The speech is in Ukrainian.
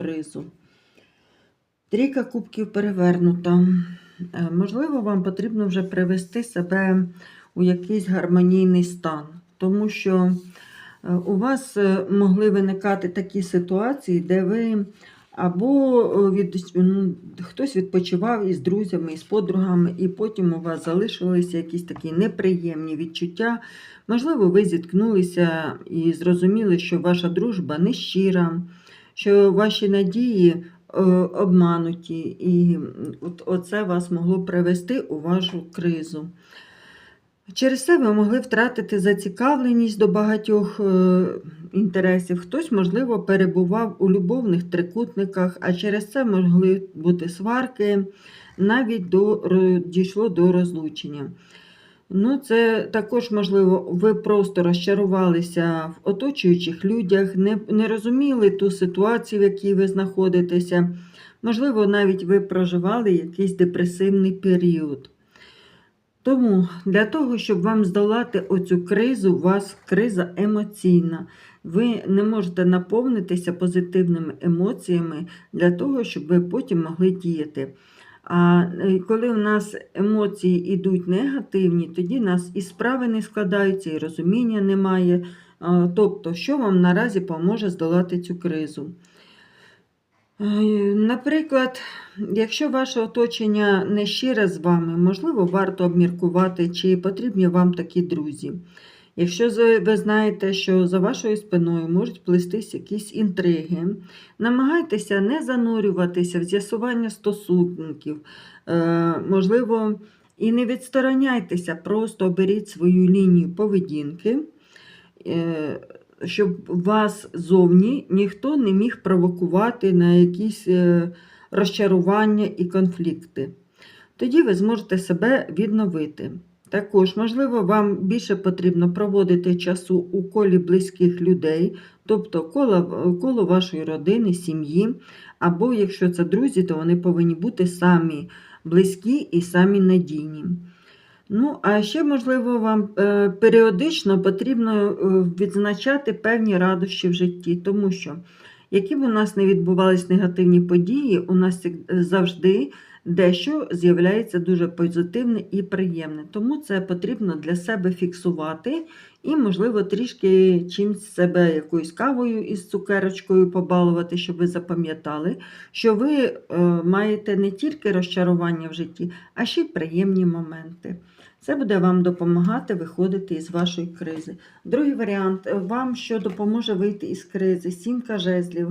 кризу. Трійка кубків перевернута. Е, Можливо, вам потрібно вже привести себе у якийсь гармонійний стан, тому що е, у вас е, могли виникати такі ситуації, де ви або від, ну, хтось відпочивав із друзями, із подругами, і потім у вас залишилися якісь такі неприємні відчуття. Можливо, ви зіткнулися і зрозуміли, що ваша дружба нещира, що ваші надії е, обмануті, і от, оце вас могло привести у вашу кризу. Через це ви могли втратити зацікавленість до багатьох е, інтересів. Хтось, можливо, перебував у любовних трикутниках, а через це могли бути сварки, навіть до, дійшло до розлучення. Ну, це також, можливо, ви просто розчарувалися в оточуючих людях, не, не розуміли ту ситуацію, в якій ви знаходитеся. Можливо, навіть ви проживали якийсь депресивний період. Тому для того, щоб вам здолати оцю кризу, у вас криза емоційна. Ви не можете наповнитися позитивними емоціями для того, щоб ви потім могли діяти. А е, коли в нас емоції йдуть негативні, тоді в нас і справи не складаються, і розуміння немає. Тобто, що вам наразі поможе здолати цю кризу? Е, Наприклад, якщо ваше оточення не щире з вами, можливо, варто обміркувати, чи потрібні вам такі друзі. Якщо ви знаєте, що за вашою спиною можуть плестись якісь інтриги, намагайтеся не занурюватися в з'ясування стосунків, Е, можливо, і не відстороняйтеся, просто оберіть свою лінію поведінки, е, щоб вас зовні ніхто не міг провокувати на якісь е, розчарування і конфлікти. Тоді ви зможете себе відновити. Також, можливо, вам більше потрібно проводити часу у колі близьких людей, тобто коло, коло вашої родини, сім'ї, або якщо це друзі, то вони повинні бути самі близькі і самі надійні. Ну, а ще, можливо, вам е, періодично потрібно е, відзначати певні радощі в житті, тому що, які б у нас не відбувались негативні події, у нас завжди дещо з'являється дуже позитивне і приємне. Тому це потрібно для себе фіксувати і, можливо, трішки чимсь себе якоюсь кавою із цукерочкою побалувати, щоб ви запам'ятали, що ви е, маєте не тільки розчарування в житті, а ще й приємні моменти. Це буде вам допомагати виходити із вашої кризи. Другий варіант вам що допоможе вийти із кризи. Сімка жезлів.